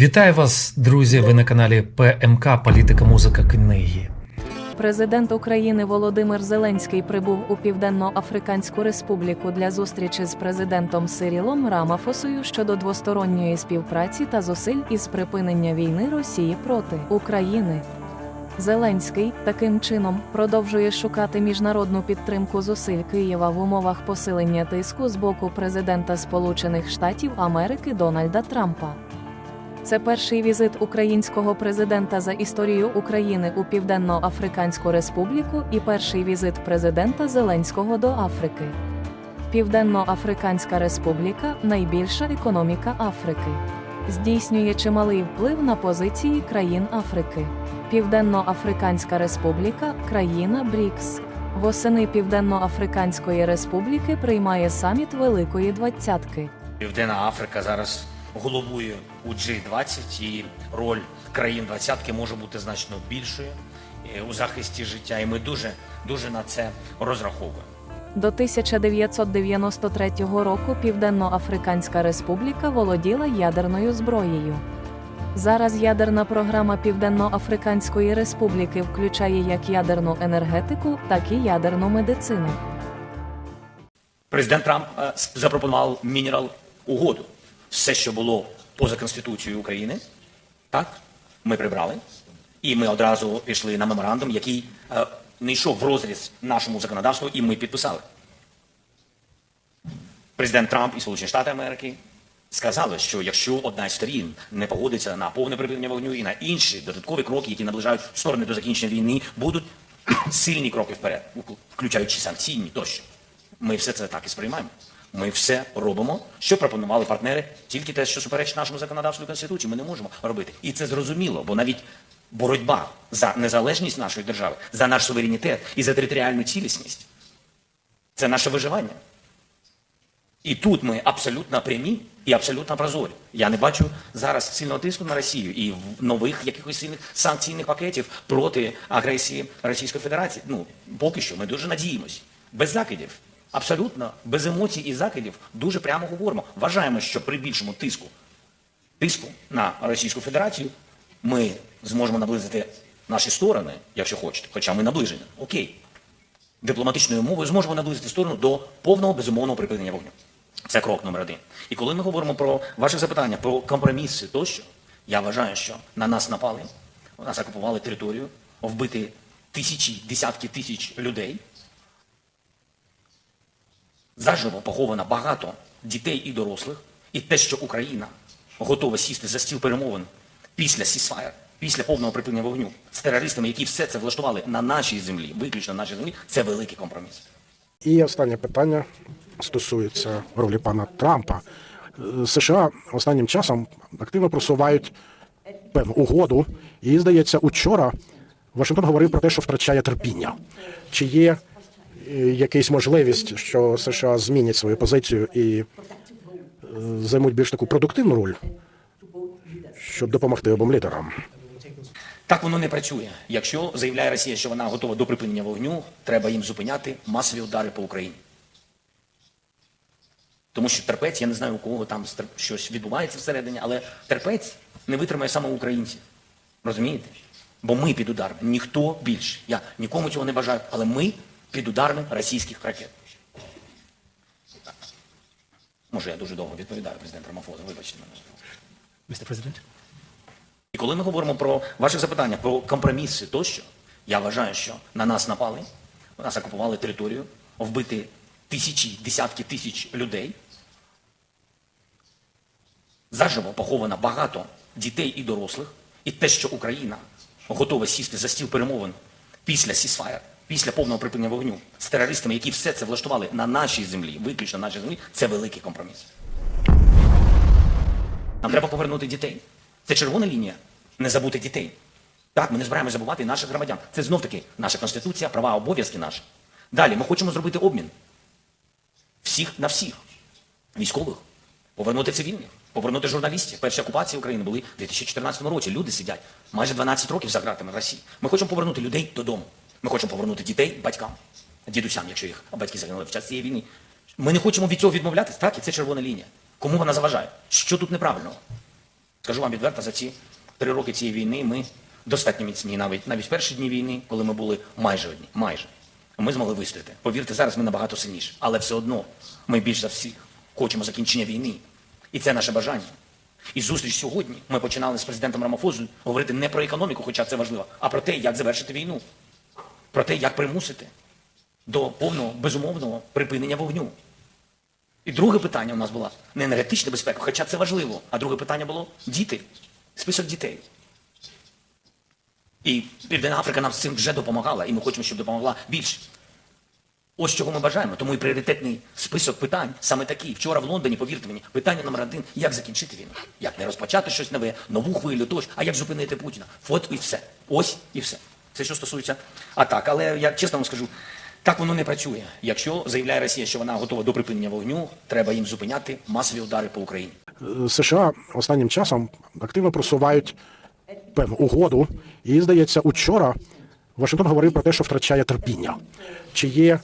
Вітаю вас, друзі! Ви на каналі ПМК Політика, музика, книги. Президент України Володимир Зеленський прибув у Південно-Африканську Республіку для зустрічі з президентом Сирілом Рамафосою щодо двосторонньої співпраці та зусиль із припинення війни Росії проти України. Зеленський таким чином продовжує шукати міжнародну підтримку зусиль Києва в умовах посилення тиску з боку президента Сполучених Штатів Америки Дональда Трампа. Це перший візит українського президента за історію України у Південно-Африканську Республіку і перший візит президента Зеленського до Африки. Південно-Африканська Республіка найбільша економіка Африки. Здійснює чималий вплив на позиції країн Африки. Південно-Африканська Республіка країна БРІКС. Восени Південно-Африканської Республіки приймає саміт Великої Двадцятки. Південна Африка зараз головує у G20 і роль країн двадцятки може бути значно більшою е, у захисті життя. І ми дуже дуже на це розраховуємо. До 1993 року Південно-Африканська Республіка володіла ядерною зброєю. Зараз ядерна програма Південно-Африканської Республіки включає як ядерну енергетику, так і ядерну медицину. Президент Трамп е, запропонував мінерал угоду. Все, що було поза Конституцією України, так, ми прибрали. І ми одразу пішли на меморандум, який е, не йшов в розріз нашому законодавству, і ми підписали. Президент Трамп і Сполучені Штати Америки сказали, що якщо одна з сторін не погодиться на повне припинення вогню і на інші додаткові кроки, які наближають сторони до закінчення війни, будуть сильні кроки вперед, включаючи санкційні тощо. Ми все це так і сприймаємо. Ми все робимо, що пропонували партнери, тільки те, що суперечить нашому законодавству і конституції, ми не можемо робити. І це зрозуміло, бо навіть боротьба за незалежність нашої держави, за наш суверенітет і за територіальну цілісність це наше виживання. І тут ми абсолютно прямі і абсолютно прозорі. Я не бачу зараз сильного тиску на Росію і нових якихось сильних санкційних пакетів проти агресії Російської Федерації. Ну, поки що ми дуже надіємось. Без закидів, абсолютно без емоцій і закидів, дуже прямо говоримо. Вважаємо, що при більшому тиску, тиску на Російську Федерацію ми зможемо наблизити наші сторони, якщо хочете, хоча ми наближені. Окей дипломатичною мовою зможемо наблизити сторону до повного безумовного припинення вогню. Це крок номер один. І коли ми говоримо про ваше запитання, про компроміси тощо, я вважаю, що на нас напали, нас окупували територію, вбити тисячі, десятки тисяч людей. Заживо поховано багато дітей і дорослих. І те, що Україна готова сісти за стіл перемовин після сісфаєр, після повного припинення вогню з терористами, які все це влаштували на нашій землі, виключно на нашій землі, це великий компроміс. І останнє питання стосується ролі пана Трампа. Е, США останнім часом активно просувають певну угоду, і здається, учора Вашингтон говорив про те, що втрачає терпіння. Чи є якась можливість, що США змінять свою позицію і е, займуть більш таку продуктивну роль, щоб допомогти обом лідерам? Так воно не працює. Якщо заявляє Росія, що вона готова до припинення вогню, треба їм зупиняти масові удари по Україні. Тому що терпець, я не знаю, у кого там щось відбувається всередині, але терпець не витримає саме українців. Розумієте? Бо ми під ударами, ніхто більше. Я нікому цього не бажаю, але ми під ударами російських ракет. Може, я дуже довго відповідаю президент Рамафоза, вибачте мене. Mr. President. І коли ми говоримо про ваше запитання, про компроміси тощо, я вважаю, що на нас напали, нас окупували територію, вбити тисячі, десятки тисяч людей. Заживо поховано багато дітей і дорослих. І те, що Україна готова сісти за стіл перемовин після сісфаєр, після повного припинення вогню з терористами, які все це влаштували на нашій землі, виключно на нашій землі, це великий компроміс. Нам треба повернути дітей. Це червона лінія. Не забути дітей. Так, ми не збираємося забувати наших громадян. Це знов таки наша конституція, права, обов'язки наші. Далі ми хочемо зробити обмін. Всіх на всіх. Військових. Повернути цивільних, повернути журналістів. Перші окупації України були в 2014 році. Люди сидять майже 12 років за ґратами в Росії. Ми хочемо повернути людей додому. Ми хочемо повернути дітей батькам, дідусям, якщо їх батьки загинули в час цієї війни. Ми не хочемо від цього відмовлятися, так, і це червона лінія. Кому вона заважає? Що тут неправильного? Скажу вам відверто, за ці три роки цієї війни ми достатньо міцні, навіть навіть в перші дні війни, коли ми були майже одні, майже. Ми змогли вистояти. Повірте, зараз ми набагато сильніші. Але все одно ми більш за всіх хочемо закінчення війни. І це наше бажання. І зустріч сьогодні ми починали з президентом Рамафозою говорити не про економіку, хоча це важливо, а про те, як завершити війну, про те, як примусити до повного безумовного припинення вогню. І друге питання у нас було не енергетична безпека, хоча це важливо. А друге питання було діти, список дітей. І Південна Африка нам з цим вже допомагала, і ми хочемо, щоб допомогла більше. Ось чого ми бажаємо. Тому і пріоритетний список питань саме такий. Вчора в Лондоні, повірте мені, питання номер один як закінчити війну, як не розпочати щось нове, нову хвилю, тощо, а як зупинити Путіна. От і все. Ось і все. Це що стосується атак. Але я чесно вам скажу, так воно не працює. Якщо заявляє Росія, що вона готова до припинення вогню, треба їм зупиняти масові удари по Україні. Е, США останнім часом активно просувають певну угоду, і здається, учора Вашингтон говорив про те, що втрачає терпіння. Чи є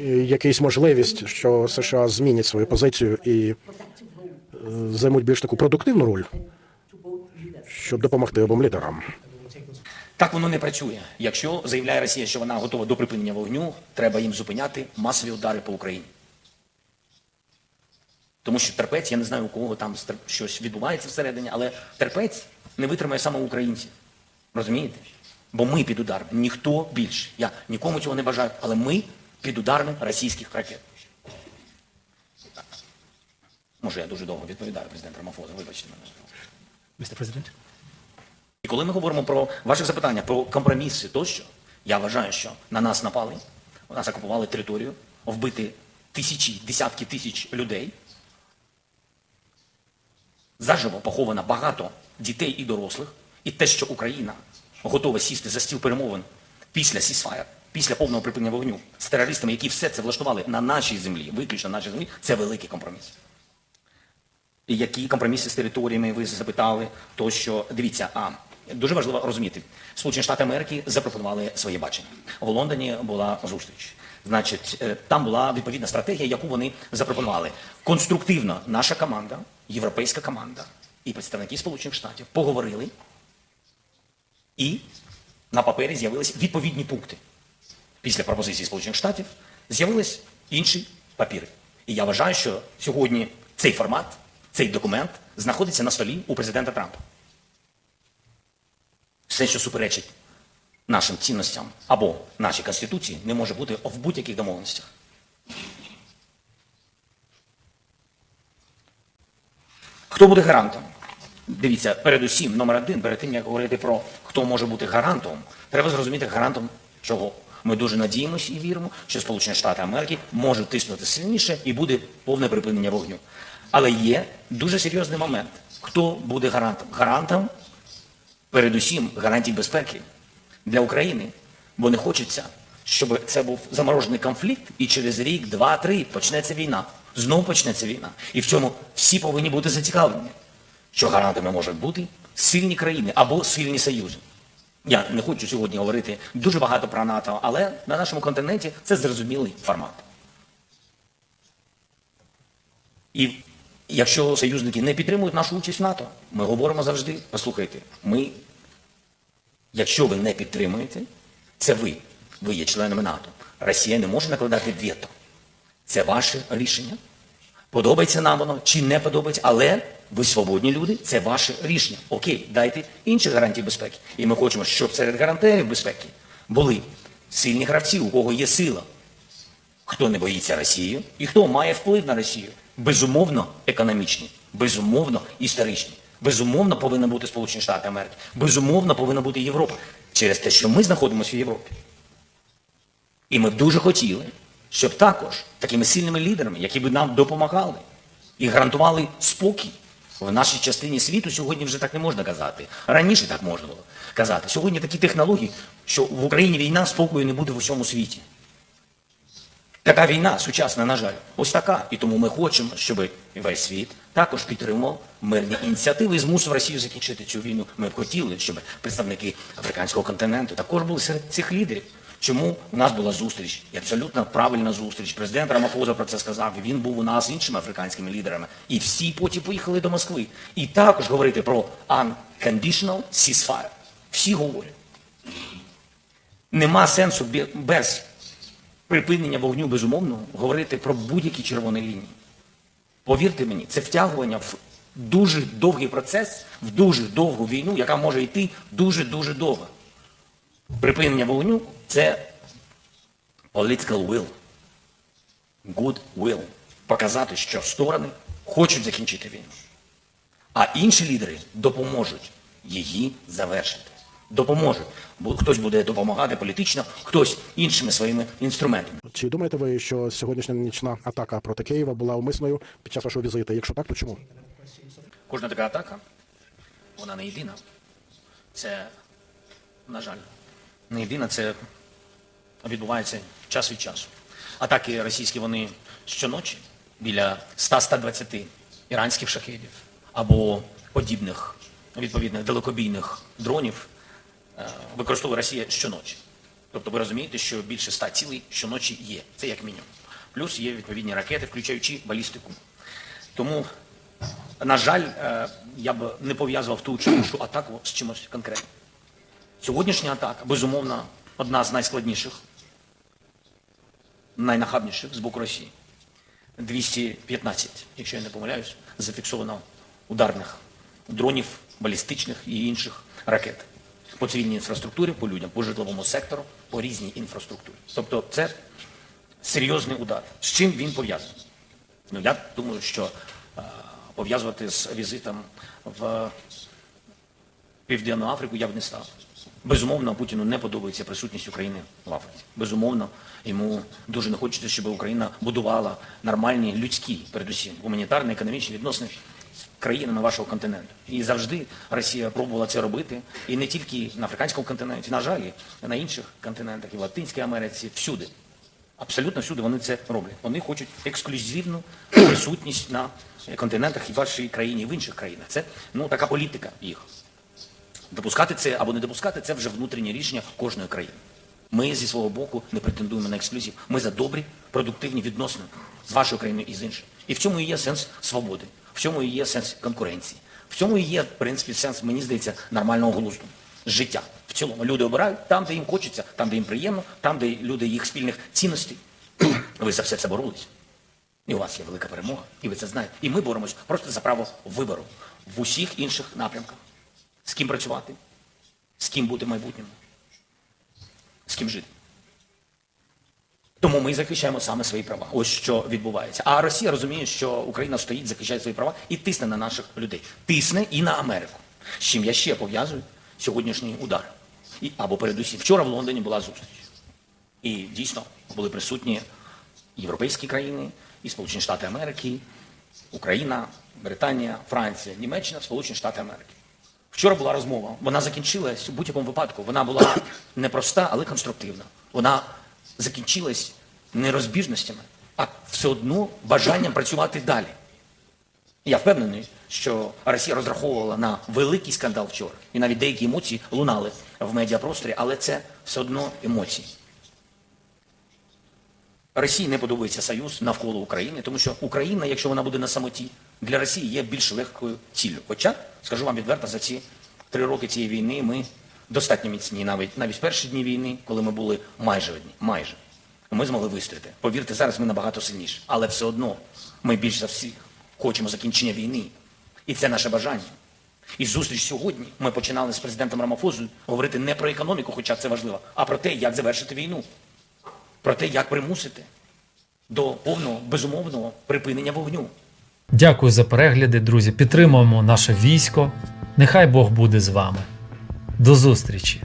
е, якась можливість, що США змінять свою позицію і е, займуть більш таку продуктивну роль, щоб допомогти обом лідерам? Так воно не працює. Якщо заявляє Росія, що вона готова до припинення вогню, треба їм зупиняти масові удари по Україні. Тому що терпець, я не знаю, у кого там щось відбувається всередині, але терпець не витримає саме українців. Розумієте? Бо ми під ударом, ніхто більше. Я нікому цього не бажаю, але ми під ударами російських ракет. Може, я дуже довго відповідаю, президент Рамафоза, вибачте мене. Mr. President. І коли ми говоримо про ваші запитання, про компроміси тощо, я вважаю, що на нас напали, нас окупували територію, вбити тисячі, десятки тисяч людей. Заживо поховано багато дітей і дорослих. І те, що Україна готова сісти за стіл перемовин після сісфаєр, після повного припинення вогню з терористами, які все це влаштували на нашій землі, виключно на нашій землі, це великий компроміс. І які компроміси з територіями ви запитали, то що дивіться, а дуже важливо розуміти, Сполучені Штати Америки запропонували своє бачення. В Лондоні була зустріч. Значить, е, там була відповідна стратегія, яку вони запропонували. Конструктивно наша команда, європейська команда і представники Сполучених Штатів поговорили, і на папері з'явилися відповідні пункти. Після пропозиції Сполучених Штатів з'явились інші папіри. І я вважаю, що сьогодні цей формат, цей документ знаходиться на столі у президента Трампа. Все, що суперечить нашим цінностям або нашій Конституції, не може бути в будь-яких домовленостях. Хто буде гарантом? Дивіться, передусім, номер один, перед тим, як говорити про хто може бути гарантом, треба зрозуміти гарантом чого. Ми дуже надіємося і віримо, що Сполучені Штати Америки можуть тиснути сильніше і буде повне припинення вогню. Але є дуже серйозний момент. Хто буде гарантом? Гарантом, передусім, гарантій безпеки для України, бо не хочеться, щоб це був заморожений конфлікт, і через рік, два, три почнеться війна. Знову почнеться війна. І в цьому всі повинні бути зацікавлені, що гарантами можуть бути сильні країни або сильні союзи. Я не хочу сьогодні говорити дуже багато про НАТО, але на нашому континенті це зрозумілий формат. І якщо союзники не підтримують нашу участь в НАТО, ми говоримо завжди, послухайте, ми, якщо ви не підтримуєте, це ви, ви є членами НАТО. Росія не може накладати вето. Це ваше рішення. Подобається нам воно чи не подобається, але ви свободні люди, це ваше рішення. Окей, дайте інші гарантії безпеки. І ми хочемо, щоб серед гарантерів безпеки були сильні гравці, у кого є сила. Хто не боїться Росії і хто має вплив на Росію. Безумовно, економічні, безумовно, історичні. Безумовно, повинна бути Сполучені Штати Америки. Безумовно, повинна бути Європа. Через те, що ми знаходимося в Європі. І ми дуже хотіли, щоб також такими сильними лідерами, які б нам допомагали і гарантували спокій. В нашій частині світу сьогодні вже так не можна казати. Раніше так можна було казати. Сьогодні такі технології, що в Україні війна спокою не буде в усьому світі. Така війна сучасна, на жаль, ось така. І тому ми хочемо, щоб весь світ також підтримував мирні ініціативи і змусив Росію закінчити цю війну. Ми б хотіли, щоб представники африканського континенту також були серед цих лідерів, Чому у нас була зустріч? І абсолютно правильна зустріч. Президент Рамафоза про це сказав. і Він був у нас з іншими африканськими лідерами. І всі потім поїхали до Москви. І також говорити про unconditional ceasefire. Всі говорять. Нема сенсу без припинення вогню, безумовно, говорити про будь-які червоні лінії. Повірте мені, це втягування в дуже довгий процес, в дуже довгу війну, яка може йти дуже-дуже довго. Припинення вогню це political will, good will. Показати, що сторони хочуть закінчити війну. А інші лідери допоможуть її завершити. Допоможуть. Хтось буде допомагати політично, хтось іншими своїми інструментами. Чи думаєте ви, що сьогоднішня нічна атака проти Києва була умисною під час вашого візиту? Якщо так, то чому? Кожна така атака, вона не єдина. Це, на жаль, не єдина, це відбувається час від часу. Атаки російські вони щоночі біля 100-120 іранських шахедів або подібних відповідних далекобійних дронів використовує Росія щоночі. Тобто ви розумієте, що більше 100 цілей щоночі є. Це як мінімум. Плюс є відповідні ракети, включаючи балістику. Тому на жаль, е, я б не пов'язував ту чи іншу атаку з чимось конкретним. Сьогоднішня атака, безумовно, одна з найскладніших, найнахабніших з боку Росії. 215, якщо я не помиляюсь, зафіксовано ударних дронів, балістичних і інших ракет по цивільній інфраструктурі, по людям, по житловому сектору, по різній інфраструктурі. Тобто це серйозний удар. З чим він пов'язаний? Ну, я думаю, що е, пов'язувати з візитом в Південну Африку я б не став. Безумовно, Путіну не подобається присутність України в Африці. Безумовно, йому дуже не хочеться, щоб Україна будувала нормальні людські, передусім, гуманітарні, економічні відносини країнами вашого континенту. І завжди Росія пробувала це робити. І не тільки на африканському континенті, на жаль, і на інших континентах, і в Латинській Америці, всюди. Абсолютно всюди вони це роблять. Вони хочуть ексклюзивну присутність на континентах і в вашій країні, і в інших країнах. Це ну така політика їх. Допускати це або не допускати це вже внутрішнє рішення кожної країни. Ми зі свого боку не претендуємо на ексклюзив. Ми за добрі, продуктивні відносини з вашою країною і з іншою. І в цьому і є сенс свободи, в цьому і є сенс конкуренції, в цьому і є, в принципі, сенс, мені здається, нормального глузду. Життя. В цілому люди обирають там, де їм хочеться, там, де їм приємно, там, де люди їх спільних цінностей. Ви за все це боролись. І у вас є велика перемога, і ви це знаєте. І ми боремось просто за право вибору в усіх інших напрямках. З ким працювати, з ким бути в майбутньому, з ким жити. Тому ми захищаємо саме свої права. Ось що відбувається. А Росія розуміє, що Україна стоїть, захищає свої права і тисне на наших людей. Тисне і на Америку. З чим я ще пов'язую сьогоднішній удар. І, або передусім, вчора в Лондоні була зустріч. І дійсно були присутні європейські країни, і Сполучені Штати Америки, Україна, Британія, Франція, Німеччина, Сполучені Штати Америки. Вчора була розмова. Вона закінчилась у будь-якому випадку. Вона була непроста, але конструктивна. Вона закінчилась не розбіжностями, а все одно бажанням працювати далі. Я впевнений, що Росія розраховувала на великий скандал вчора. І навіть деякі емоції лунали в медіапросторі, але це все одно емоції. Росії не подобається союз навколо України, тому що Україна, якщо вона буде на самоті, для Росії є більш легкою ціллю. Хоча, скажу вам відверто, за ці три роки цієї війни ми достатньо міцні, навіть навіть перші дні війни, коли ми були майже одні, майже. Ми змогли вистояти. Повірте, зараз ми набагато сильніші. Але все одно ми більш за всіх хочемо закінчення війни. І це наше бажання. І зустріч сьогодні ми починали з президентом Рамафозою говорити не про економіку, хоча це важливо, а про те, як завершити війну про те, як примусити до повного безумовного припинення вогню. Дякую за перегляди, друзі. Підтримуємо наше військо. Нехай Бог буде з вами. До зустрічі!